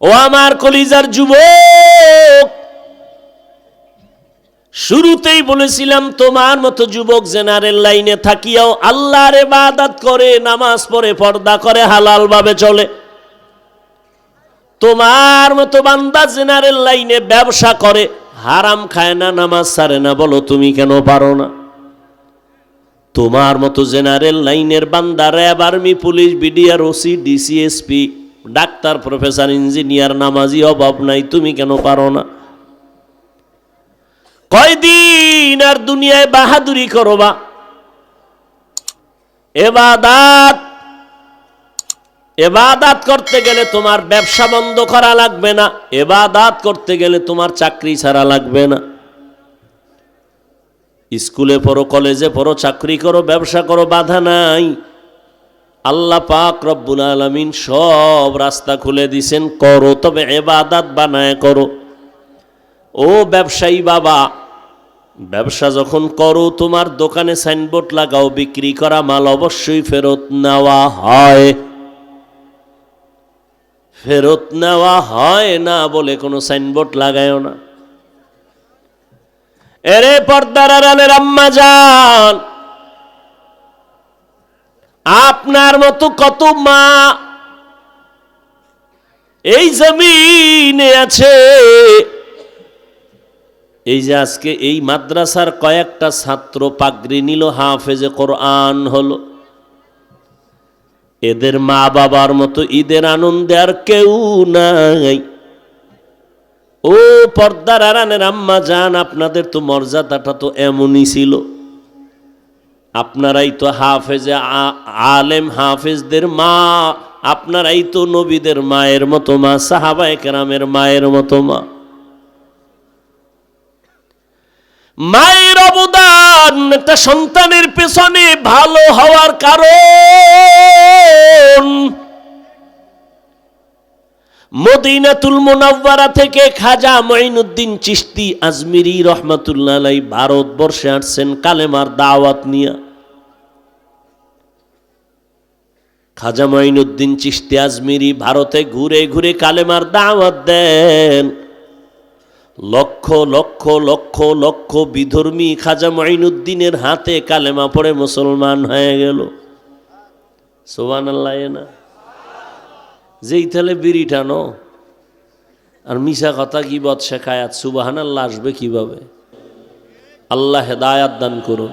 ও আমার কলিজার যুবক, শুরুতেই বলেছিলাম, তোমার মতো যুবক জেনারেল লাইনে থাকিয়াও আল্লাহর ইবাদত করে, নামাজ পড়ে, পর্দা করে হালাল ভাবে চলে। তোমার মতো বান্দা জেনারেল লাইনে ব্যবসা করে, হারাম খায় না, নামাজ সারে না, বলো তুমি কেন পারো না? তোমার মতো জেনারেল লাইনের বান্দা, RAB army, police, BDR, OC DC SP doctor, professor, engineer, নামাজি অভাব নাই, তুমি কেন পারো না? কয়দিন আর দুনিয়ায় বাহাদুরি করবা? এবাদাত এবাদাত করতে গেলে তোমার ব্যবসা বন্ধ করা লাগবে না, এবাদাত করতে গেলে তোমার চাকরি ছাড়া লাগবে না। স্কুলে পড়ো, কলেজে পড়ো, চাকরি করো, ব্যবসা করো, বাধা নাই। আল্লাহ পাক রব্বুল আলমিন সব রাস্তা খুলে দিছেন, করো, তবে এবাদাত বানায় করো। ও ব্যবসায়ী বাবা, ব্যবসা যখন করো, তোমার দোকানে সাইনবোর্ড লাগাও, বিক্রি করা মাল অবশ্যই ফেরত নেওয়া হয়। ফেরত নেওয়া হয় না বলে কোনো সাইনবোর্ড লাগায়ও না। এরে পর্দার আড়ালের আম্মা যান আপনার মতো কত মা এই জমিনে আছে। এই যে আজকে এই মাদ্রাসার কয়েকটা ছাত্র পাগড়ি নিল, হাফেজে কোরআন হলো। এদের মা বাবার মতো ঈদের আনন্দে আর কেউ নাই। ও পর্দার আরানের আম্মা যান আপনাদের তো মর্যাদাটা তো এমনই ছিল। আপনারাই তো হাফেজে আলেম হাফেজদের মা, আপনারাই তো নবীদের মায়ের মতো মা, সাহাবায়ে কেরামের মায়ের মতো মা। মায়ের অবদান একটা সন্তানের পেছনে ভালো হওয়ার কারণ। মদিনাতুল মোনাব্বারা থেকে খাজা মঈনুদ্দিন চিশতি আজমিরি রহমাতুল্লাহ ভারতবর্ষে আসছেন কালেমার দাওয়াত নিয়ে। খাজা মঈনুদ্দিন চিশতি আজমিরি ভারতে ঘুরে ঘুরে কালেমার দাওয়াত দেন। লক্ষ লক্ষ লক্ষ লক্ষ বিধর্মী খাজা মঈনুদ্দিনের হাতে কালেমা পড়ে মুসলমান হয়ে গেল। সোবান আল্লাহ না? যেই তাহলে বিড়ি টানো, আর মিশা কথা কি বদ শেখায়াত সুবাহান আল্লাহ আসবে কীভাবে? আল্লাহ হেদায়াত দান করুন।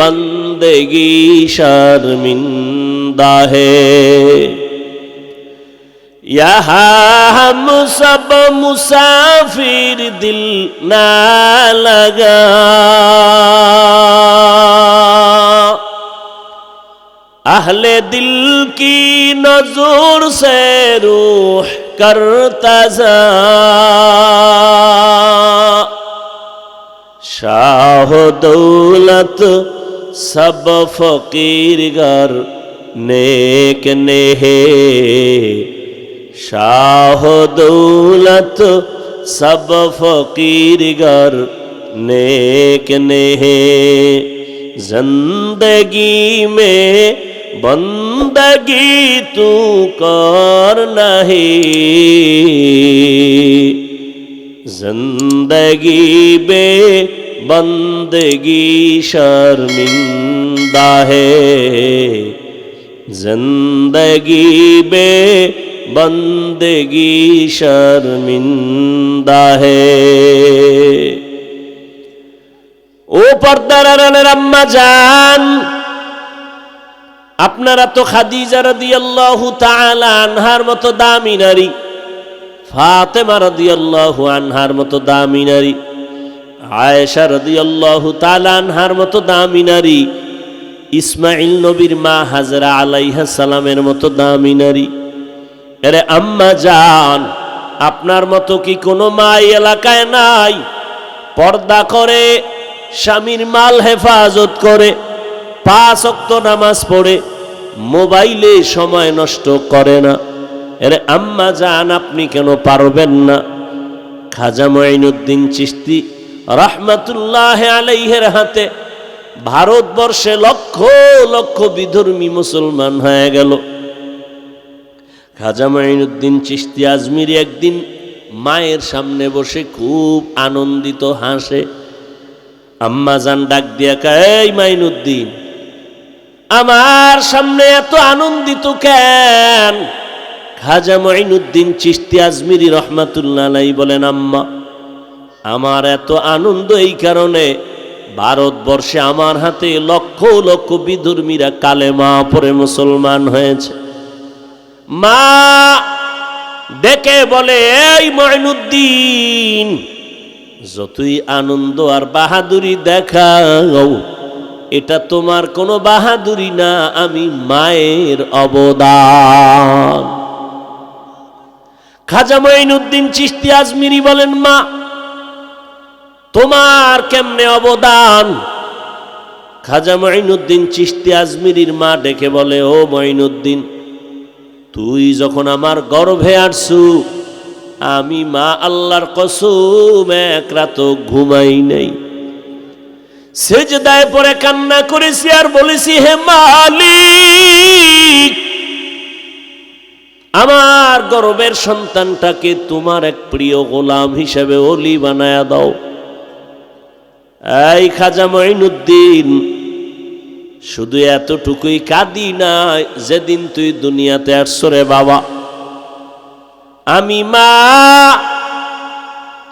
بندگی شرمندہ ہے یہاں ہم سب مسافر دل نہ لگا اہل دل کی نظور سے روح کرتا شاہ دولت सब फकीर गर नेक नेहे। शाह दौलत सब फकीर गर नेक नेहे। ज़िंदगी में बंदगी तू कर नहीं। ज़िंदगी बे بندگی شرمندہ ہے زندگی بے بندگی شرمندہ ہے ও পর্দারানের আম্মা যান আপনারা তো খাদিজা রাদিয়াল্লাহু তাআলা আনহার মতো দামি নারী ফাতেমা রাদিয়াল্লাহু আনহার মতো দামি নারী আয়েশা রাদিয়াল্লাহু তাআলা আনহার মতো দামি নারী ইসমাইল নবীর মা হাজরা আলাইহা সালামের মতো দামি নারী। এরে আম্মা যান আপনার মতো কি কোনো মা এলাকায় নাই? পর্দা করে, স্বামীর মাল হেফাজত করে, পাঁচ অক্ত নামাজ পড়ে, মোবাইলে সময় নষ্ট করে না। এরে আম্মা যান আপনি কেন পারবেন না? খাজা মঈনুদ্দিন চিস্তি রহমতুল্লাহ আলাইহের হাতে ভারতবর্ষে লক্ষ লক্ষ বিধর্মী মুসলমান হয়ে গেল। খাজা মাইনুদ্দিন চিস্তি আজমিরি একদিন মায়ের সামনে বসে খুব আনন্দিত হাসে। আম্মা জান ডাক দিয়া কয়, এই মাইনুদ্দিন আমার সামনে এত আনন্দিত কেন? খাজা মাইনুদ্দিন চিস্তি আজমিরি রহমাতুল্লাহ বলেন আম্মা আমার এত আনন্দ এই কারণে ভারতবর্ষে আমার হাতে লক্ষ লক্ষ বিধর্মীরা কালেমা পরে মুসলমান হয়েছে। মা ডেকে বলে, এই ময়নুদ্দিন যতই আনন্দ আর বাহাদুরি দেখাও, এটা তোমার কোনো বাহাদুরি না, আমি মায়ের অবদান। খাজা মঈনুদ্দিন চিস্তি আজমিরি বলেন, মা তোমার কেমনে অবদান? খাজা মঈনুদ্দিন চিস্তি আজমিরির মা ডেকে বলে, ও মঈনুদ্দিন, তুই যখন আমার গর্ভে আসছু আমি মা আল্লাহর কসম এক রাত ঘুমাই নাই। সেজদায় পরে কান্না করেছি আর বলেছি, হে মালিক, আমার গর্বের সন্তানটাকে তোমার এক প্রিয় গোলাম হিসেবে অলি বানায়া দাও। এই খাজা মঈনুদ্দিন, শুধু এতটুকুই কাঁদি না যেদিন তুই দুনিয়াতে আসছো রে বাবা। আমি মা,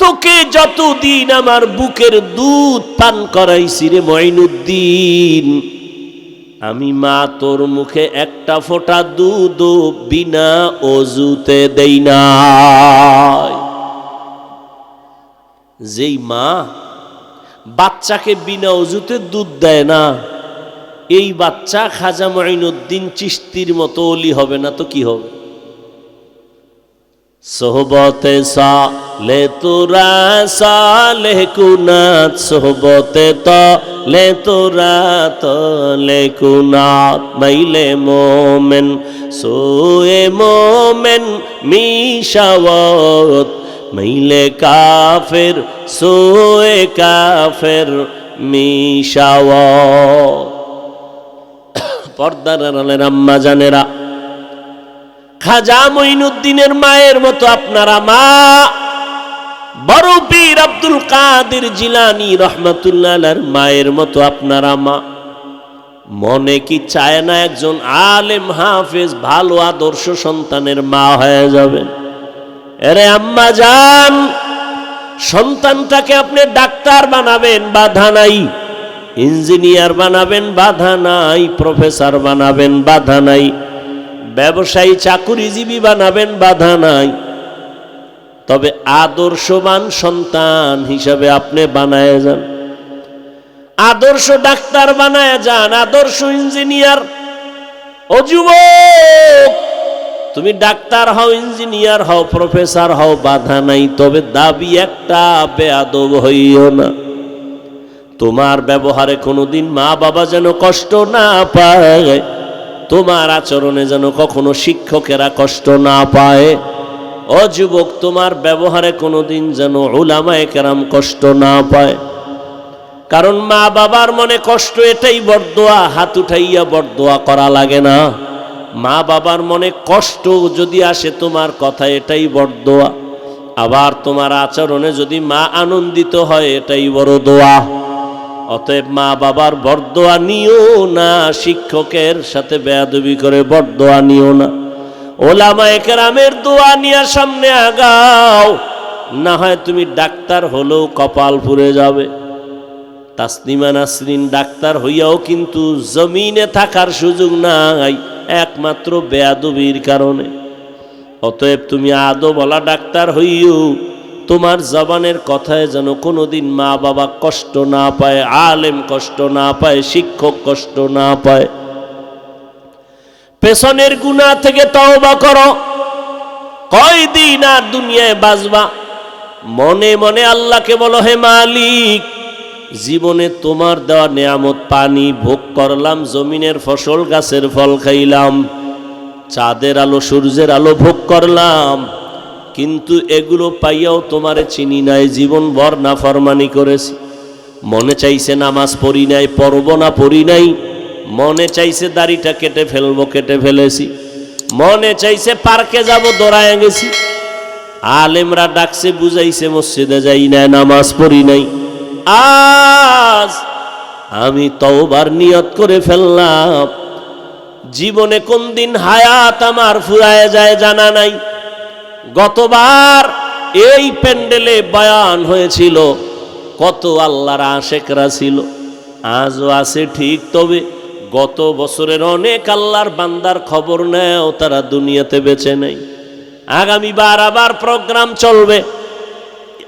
তোকে যতদিন আমার বুকের দুধ পান করাইছি রে মঈনুদ্দিন, আমি মা, তোর মুখে একটা ফোঁটা দুধ বিনা অজুতে দেই না যেই মা বাচ্চাকে বিনা অজুতে দুধ দেয় না। এই বাচ্চা খাজা মঈনুদ্দিন চিস্তির মতো অলি হবে না তো কি হবে? সোহবতে সালে তোরা সালে কুনাত, সোহবতে তো লে তোরা তো লে কুনাত। মাইলে মোমেন, সোয়ে মোমেন, মিশাওয়াত মাইলে কাফের, সোয়ে কাফের মিশাওয়াত পর্দার আড়ালের আম্মা জানেরা, খাজা মঈনুদ্দিনের মায়ের মতো আপনারা মা। বড় পীর আব্দুল কাদের জিলানি রহমতুল্লাহ মায়ের মতো আপনারা মা। মনে কি চায় না একজন আলেম, হাফেজ, ভালো আদর্শ সন্তানের মা হয়ে যাবেন? এরে আম্মা যান সন্তানটাকে আপনি ডাক্তার বানাবেন, বাধা নাই। ইঞ্জিনিয়ার বানাবেন, বাধা নাই। প্রফেসর বানাবেন, বাধা নাই। ব্যবসায়ী, চাকুরিজীবী বানাবেন, বাধা নাই। তবে আদর্শবান সন্তান হিসাবে আপনি বানায় যান। আদর্শ ডাক্তার বানায় যান, আদর্শ ইঞ্জিনিয়ার। ও যুবক! তুমি ডাক্তার হও, ইঞ্জিনিয়ার হও, প্রফেসর হও, বাধা নাই, তবে দাবি একটা বেয়াদব হইও না। তোমার ব্যবহারে কোনোদিন মা বাবা যেন কষ্ট না পায়, তোমার আচরণে যেন কখনো শিক্ষকেরা কষ্ট না পায়। ও যুবক, তোমার ব্যবহারে কোনোদিন যেন ওলামায় কেরাম কষ্ট না পায়। কারণ মা বাবার মনে কষ্ট এটাই বরদোয়া, হাত উঠাইয়া বরদোয়া করা লাগে না। মা বাবার মনে কষ্ট যদি আসে, তোমার কথা এটাই বরদোয়া আবার তোমার আচরণে যদি মা আনন্দিত হয়, এটাই বড় দোয়া। অতএব মা বাবার বরদোয়া নিও না, শিক্ষকের সাথে বেয়াদবি করে বরদোয়া নিও না। ওলামায়ে কেরামের দোয়া নিয়ে সামনে আগাও। না হয় তুমি ডাক্তার হলেও কপাল পুড়ে যাবে। তাসনিমা নাসরিন ডাক্তার হইয়াও কিন্তু জমিনে থাকার সুযোগ নাই। একমাত্র বেয়াদবির কারণে। অতএব তুমি আদো বলা ডাক্তার হইও, তোমার জবানের কথায় যেন কোনোদিন মা বাবা কষ্ট না পায়, আলেম কষ্ট না পায়, শিক্ষক কষ্ট না পায়। পেছনের গুণা থেকে তওবা করো। কয়দিন আর দুনিয়ায় বাঁচবা? মনে মনে আল্লাহকে বলো, হে মালিক জীবনে তোমার দেওয়া নেয়ামত, পানি ভোগ করলাম, জমিনের ফসল, গাছের ফল খাইলাম, চাঁদের আলো, সূর্যের আলো ভোগ করলাম, কিন্তু এগুলো পাইয়াও তোমারে চিনি নাই, জীবন ভর না ফরমানি করেছি। মনে চাইছে নামাজ পড়ি নাই পড়ব না পড়ি নাই, মনে চাইছে দাড়িটা কেটে ফেলব, কেটে ফেলেছি। মনে চাইছে পার্কে যাব, দৌড়ায় গেছি। আলেমরা ডাকছে, বুঝাইছে, মসজিদে যাই না নামাজ পড়ি নাই। আজ আমি তওবার নিয়ত করে ফেললাম। জীবনে কোন দিন হায়াত আমার ফুরায় যায় জানা নাই। গতবার এই প্যান্ডেলে বয়ান হয়েছিল, কত আল্লাহর আশেকরা ছিল। আজও আছে ঠিক, তবে গত বছরের অনেক আল্লাহর বান্দার খবর নেও, তারা দুনিয়াতে বেঁচে নেই। আগামী বার আবার প্রোগ্রাম চলবে।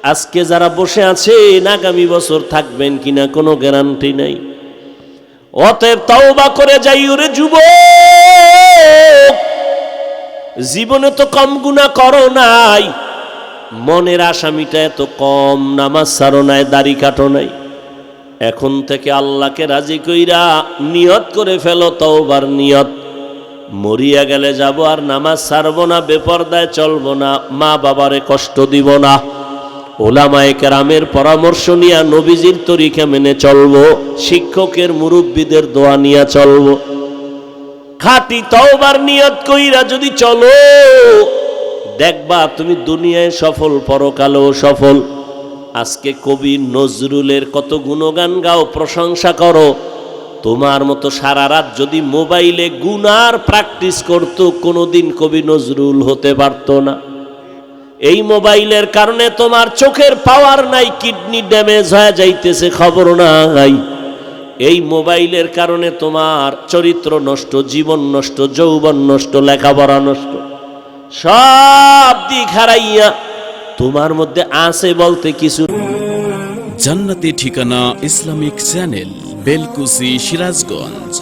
আজকে যারা বসে আছেন আগামী বছর থাকবেন কিনা কোনো গ্যারান্টি নাই। অতএব তওবা করে যাই ওরে যুব জীবনে তো কম গুণা করো নাই। মনের আসামিটা এত কম, নামাজ সারো নাই, দাড়ি কাটো নাই। এখন থেকে আল্লাহকে রাজি কইরা নিয়ত করে ফেলো, তওবার নিয়ত। মরিয়া গেলে যাব আর নামাজ সারবো না, বেপরদায় চলবো না মা বাবারে কষ্ট দিব না। ওলামায়ে কেরামের পরামর্শ নিয়া নবীজির তরিকা মেনে চলবো, শিক্ষকের মুরব্বীদের দোয়া নিয়া চলবো। খাটি তওবার নিয়ত কইরা যদি চলো, দেখবা তুমি দুনিয়ায় সফল, পরকালেও সফল। আজকে কবি নজরুলের কত গুণগান গাও, প্রশংসা করো। তোমার মতো সারা রাত যদি মোবাইলে গুনার প্র্যাকটিস করতো, কোনোদিন কবি নজরুল হতে পারতো না। এই মোবাইলের কারণে তোমার চোখের পাওয়ার নাই, কিডনি ড্যামেজ হয়ে যাইতেছে, খবর নাই। এই মোবাইলের কারণে তোমার চরিত্র নষ্ট, জীবন নষ্ট, যৌবন নষ্ট, লেখাপড়া নষ্ট। সব দিক হারাইয়া তোমার মধ্যে আছে বলতে কিছু জান্নাতি ঠিকানা ইসলামিক চ্যানেল, বেলকুসি, সিরাজগঞ্জ।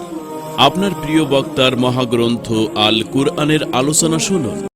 আপনার প্রিয় বক্তার মহাগ্রন্থ আল কুরআনের আলোচনা শুনুন।